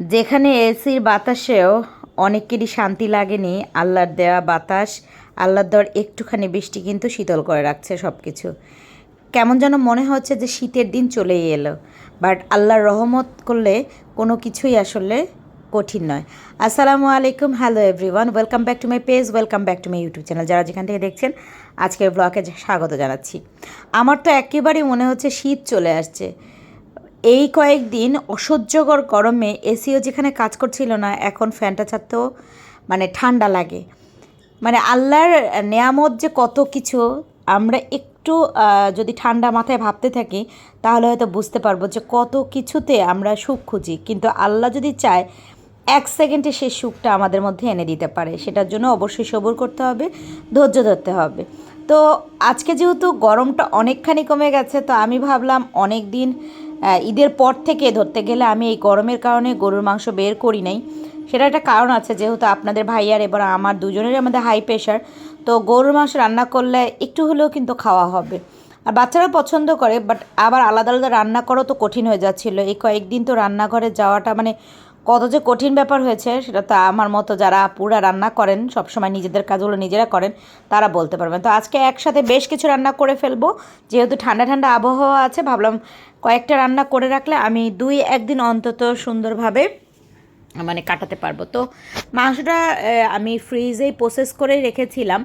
যেখানে এসির বাতাসেও অনেকেরই শান্তি লাগেনি, আল্লাহর দেওয়া বাতাস, আল্লাহর দেওয়ার একটুখানি বৃষ্টি কিন্তু শীতল করে রাখছে সব কিছু কেমন যেন মনে হচ্ছে যে শীতের দিন চলেই এলো বাট আল্লাহর রহমত করলে কোনো কিছুই আসলে কঠিন নয়। আসসালামু আলাইকুম hello everyone welcome back to my page welcome back to my YouTube channel যারা যেখান থেকে দেখছেন, আজকের ব্লগে স্বাগত জানাচ্ছি। আমার তো একেবারেই মনে হচ্ছে শীত চলে আসছে। এই কয়েকদিন অসহ্যকর গরমে এসিও যেখানে কাজ করছিল না, এখন ফ্যানটা ছাড়তেও মানে ঠান্ডা লাগে। মানে আল্লাহর নেয়ামত যে কত কিছু, আমরা একটু যদি ঠান্ডা মাথায় ভাবতে থাকি, তাহলে হয়তো বুঝতে পারব যে কত কিছুতে আমরা সুখ খুঁজি। কিন্তু আল্লাহ যদি চায়, এক সেকেন্ডে সেই সুখটা আমাদের মধ্যে এনে দিতে পারে। সেটার জন্য অবশ্যই সবুর করতে হবে, ধৈর্য ধরতে হবে। তো আজকে যেহেতু গরমটা অনেকখানি কমে গেছে, তো আমি ভাবলাম অনেক দিন ঈদের পর থেকে ধরতে গেলে আমি এই গরমের কারণে গরুর মাংস বের করি নাই। সেটা একটা কারণ আছে, যেহেতু আপনাদের ভাইয়ার এবার আমার দুজনেরই আমাদের হাই প্রেশার তো গরুর মাংস রান্না করলে একটু হলেও কিন্তু খাওয়া হবে। আর বাচ্চারা পছন্দ করে বাট আবার আলাদা আলাদা রান্না করাও তো কঠিন হয়ে যাচ্ছিল। এই কয়েকদিন তো রান্নাঘরে যাওয়াটা মানে কত যে কঠিন ব্যাপার হয়েছে, সেটা তো আমার মতো যারা পুরা রান্না করেন, সবসময় নিজেদের কাজগুলো নিজেরা করেন, তারা বলতে পারবেন। তো আজকে একসাথে বেশ কিছু রান্না করে ফেলব, যেহেতু ঠান্ডা ঠান্ডা আবহাওয়া আছে, ভাবলাম কয়েকটা রান্না করে রাখলে আমি দুই একদিন অন্তত সুন্দরভাবে মানে কাটাতে পারব। তো মাংসটা আমি ফ্রিজেই প্রসেস করে রেখেছিলাম।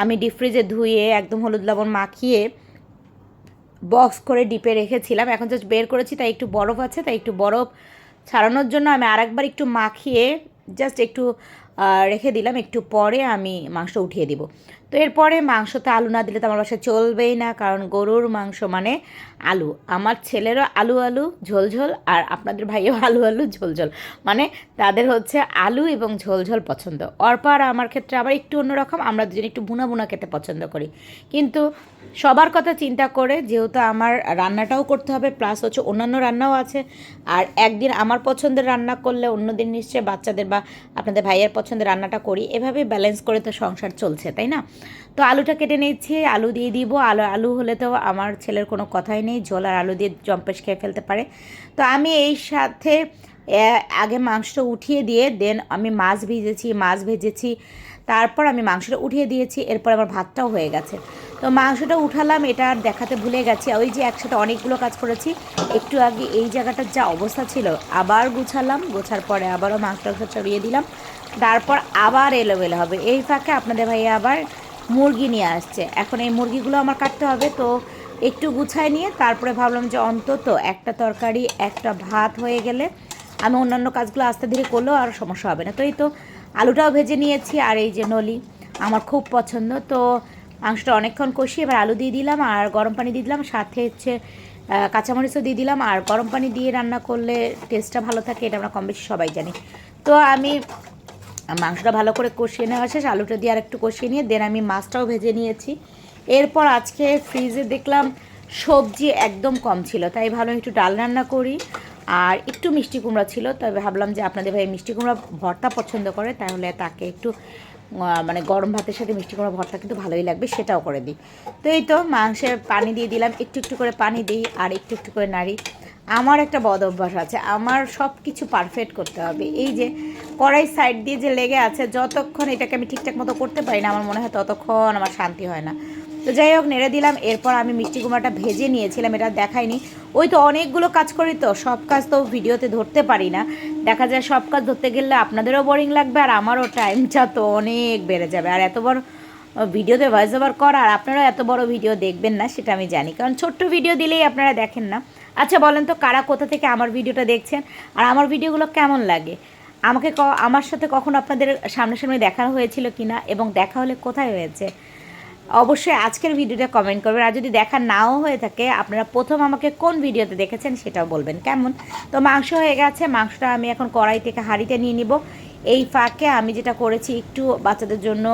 আমি ডিপ ফ্রিজে ধুয়ে, একদম হলুদ লবণ মাখিয়ে বক্স করে ডিপে রেখেছিলাম। এখন জাস্ট বের করেছি, তাই একটু বরফ আছে, তাই একটু বরফ ছাড়ানোর জন্য আমি আরেকবার একটু মাখিয়ে জাস্ট একটু রেখে দিলাম, একটু পরে আমি মাংস উঠিয়ে দিব। তো এরপরে মাংসতে আলু না দিলে তো আমার বাসায় চলবেই না, কারণ গরুর মাংস মানে আলু। আমার ছেলেরও আলু আলু, ঝোল ঝোল, আর আপনাদের ভাইও আলু আলু, ঝোল ঝোল। মানে তাদের হচ্ছে আলু এবং ঝোল ঝোল পছন্দ। অর্পা আর আমার ক্ষেত্রে আবার একটু অন্যরকম, আমরা দুজন একটু ভুনা ভুনা খেতে পছন্দ করি। কিন্তু সবার কথা চিন্তা করে যেহেতু আমার রান্নাটাও করতে হবে প্লাস হচ্ছে অন্যান্য রান্নাও আছে, আর একদিন আমার পছন্দের রান্না করলে অন্য দিন নিশ্চয়ই বাচ্চাদের বা আপনাদের ভাইয়ের পছন্দের রান্নাটা করি। এভাবে ব্যালেন্স করে তো সংসার চলছে, তাই না? তো আলুটা কেটে নিয়েছি আলু দিয়ে দিব। আলু আলু হলে তো আমার ছেলের কোনো কথাই নেই ঝোল আর আলু দিয়ে জম্পেশ খেয়ে ফেলতে পারে। তো আমি এই সাথে আগে মাংসটা উঠিয়ে দিয়ে দেন আমি মাছ ভেজেছি মাছ ভেজেছি, তারপর আমি মাংসটা উঠিয়ে দিয়েছি, এরপর আমার ভাতটাও হয়ে গেছে। তো মাংসটা উঠালাম, এটা আর দেখাতে ভুলে গেছি। ওই যে একসাথে অনেকগুলো কাজ করেছি, একটু আগে এই জায়গাটার যা অবস্থা ছিল, আবার গুছালাম, গোছার পরে আবারও মাংসটা চড়িয়ে দিলাম। তারপর আবার এলোমেলো হবে। এই ফাঁকে আপনাদের ভাইয়া আবার মুরগি নিয়ে আসছে। এখন এই মুরগিগুলো আমার কাটতে হবে, তো একটু গুছায় নিয়ে তারপরে ভাবলাম যে অন্তত একটা তরকারি, একটা ভাত হয়ে গেলে আমি অন্যান্য কাজগুলো আস্তে ধীরে করলেও আর সমস্যা হবে না। তো এই তো আলুটাও ভেজে নিয়েছি, আর এই যে নলি, আমার খুব পছন্দ। তো মাংসটা অনেকক্ষণ কষিয়ে এবার আলু দিয়ে দিলাম আর গরম পানি দিয়ে দিলাম, সাথে হচ্ছে কাঁচামরিচও দিয়ে দিলাম আর গরম পানি দিয়ে রান্না করলে টেস্টটা ভালো থাকে, এটা আমরা কম বেশি সবাই জানি। তো আমি মাংসটা ভালো করে কষিয়ে নেওয়া শেষ, আলুটা দিয়ে আর একটু কষিয়ে নিয়ে দেন আমি মাছটাও ভেজে নিয়েছি। এরপর আজকে ফ্রিজে দেখলাম সবজি একদম কম ছিল, তাই ভালো একটু ডাল রান্না করি। আর একটু মিষ্টি কুমড়া ছিল, তবে ভাবলাম যে আপনাদের ভাই মিষ্টি কুমড়া ভর্তা পছন্দ করে, তাহলে তাকে একটু মানে গরম ভাতের সাথে মিষ্টি কুমড়া ভর্তা কিন্তু ভালোই লাগবে, সেটাও করে দিই। তো এই তো মাংসে পানি দিয়ে দিলাম, একটু একটু করে পানি দিই আর একটু একটু করে নাড়ি। আমার একটা বদ অভ্যাস আছে, আমার সব কিছু পারফেক্ট করতে হবে। এই যে কড়াই সাইড দিয়ে যে লেগে আছে, যতক্ষণ এটাকে আমি ঠিকঠাক মতো করতে পারি না, আমার মনে হয় ততক্ষণ আমার শান্তি হয় না। তো যাই হোক, নেড়ে দিলাম। এরপর আমি মিষ্টি কুমড়াটা ভেজে নিয়েছিলাম, এটা দেখাইনি। ওই তো অনেকগুলো কাজ করি তো, সব কাজ তো ভিডিওতে ধরতে পারি না। দেখা যায় সব কাজ ধরতে গেলে আপনাদেরও বোরিং লাগবে আর আমারও টাইমটা তো অনেক বেড়ে যাবে। আর এত বড় ভিডিওতে ভয়েস ওভার করা, আর আপনারা এত বড় ভিডিও দেখবেন না, সেটা আমি জানি। কারণ ছোট্ট ভিডিও দিলেই আপনারা দেখেন না। আচ্ছা বলেন তো, কারা কোথা থেকে আমার ভিডিওটা দেখছেন? আর আমার ভিডিওগুলো কেমন লাগে? আমাকে ক- আমার সাথে কখনো আপনাদের সামনাসামনি দেখা হয়েছিল কিনা? এবং দেখা হলে কোথায় হয়েছে? অবশ্যই আজকের ভিডিওটা কমেন্ট করবেন। আর যদি দেখা নাও হয়ে থাকে, আপনারা প্রথম আমাকে কোন ভিডিওতে দেখেছেন সেটাও বলবেন। কেমন? তো মাংস হয়ে গেছে, মাংসটা আমি এখন কড়াই থেকে হাঁড়িতে নিয়ে নিব। এই ফাঁকে আমি যেটা করেছি, একটু বাচ্চাদের জন্য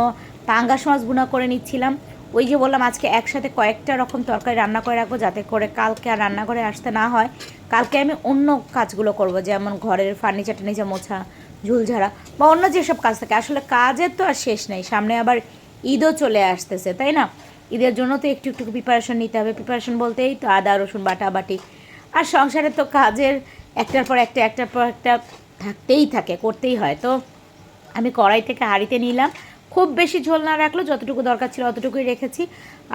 পাঙ্গাস মাছ গুঁড়া করে নিচ্ছিলাম। ওই যে বললাম, আজকে একসাথে কয়েকটা রকম তরকারি রান্না করে রাখব, যাতে করে কালকে আর রান্নাঘরে আসতে না হয়। কালকে আমি অন্য কাজগুলো করব, যেমন ঘরের ফার্নিচার টার্নিচার মোছা, ঝুলঝাড়া বা অন্য যেসব কাজ থাকে। আসলে কাজের তো আর শেষ নেই, সামনে আবার ঈদও চলে আসতেছে, তাই না? ঈদের জন্য তো একটু একটু প্রিপারেশন নিতে হবে। প্রিপারেশন বলতেই তো আদা, রসুন বাটা, বাটি। আর সংসারে তো কাজের একটার পর একটা, একটার পর একটা থাকতেই থাকে, করতেই হয়। তো আমি কড়াই থেকে হাঁড়িতে নিলাম। খুব বেশি ঝোল না রাখল যতটুকু দরকার ছিল অতটুকুই রেখেছি।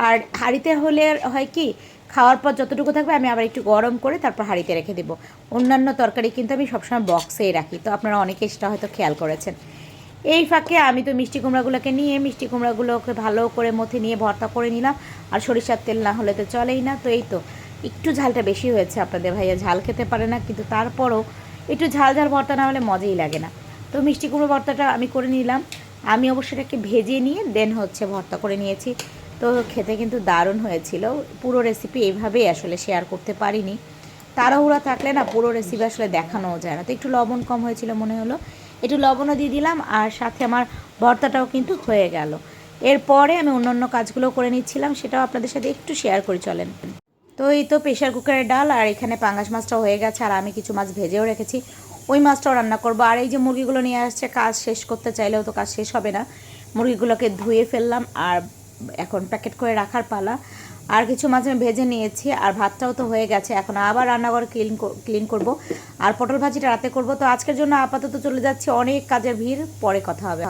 আর হাঁড়িতে হলে হয় কি, খাওয়ার পর যতটুকু থাকবে আমি আবার একটু গরম করে তারপর হাঁড়িতে রেখে দেবো। অন্যান্য তরকারি কিন্তু আমি সবসময় বক্সেই রাখি। তো আপনারা অনেকে সেটা হয়তো খেয়াল করেছেন। এই ফাঁকে আমি তো মিষ্টি কুমড়াগুলোকে নিয়ে, মিষ্টি কুমড়াগুলোকে ভালো করে মথে নিয়ে ভর্তা করে নিলাম। আর সরিষার তেল না হলে তো চলেই না। তো এই তো, একটু ঝালটা বেশি হয়েছে আপনাদের ভাইয়া। ঝাল খেতে পারে না, কিন্তু তারপরও একটু ঝাল ঝাল ভর্তা না হলে মজাই লাগে না। তো মিষ্টি কুমড়ো ভর্তাটা আমি করে নিলাম। আমি অবশ্য এটাকে ভেজে নিয়ে দেন হচ্ছে ভর্তা করে নিয়েছি। তো খেতে কিন্তু দারুণ হয়েছিল। পুরো রেসিপি এইভাবেই আসলে শেয়ার করতে পারিনি। তাড়াহুড়া থাকলে না পুরো রেসিপি আসলে দেখানোও যায় না। তো একটু লবণ কম হয়েছিল মনে হলো। একটু লবণও দিয়ে দিলাম আর সাথে আমার ভর্তাটাও কিন্তু হয়ে গেল। এরপরে আমি অন্য অন্য কাজগুলো করে নিচ্ছিলাম, সেটাও আপনাদের সাথে একটু শেয়ার করে, চলেন। তো এই তো প্রেশার কুকারের ডাল, আর এখানে পাঙ্গাস মাছটাও হয়ে গেছে, আর আমি কিছু মাছ ভেজেও রেখেছি। ওই মাছটাও রান্না করব। আর এই যে মুরগিগুলো নিয়ে আসছে, কাজ শেষ করতে চাইলেও তো কাজ শেষ হবে না। মুরগিগুলোকে ধুয়ে ফেললাম, আর এখন প্যাকেট করে রাখার পালা। আর কিছু মাছ আমি ভেজে নিয়েছি, আর ভাতটাও তো হয়ে গেছে। এখন আবার রান্নাঘর ক্লিন ক্লিন করব। আর পটল ভাজিটা রাতে করব। তো আজকের জন্য আপাতত চলে যাচ্ছে। অনেক কাজের ভিড়, পরে কথা হবে।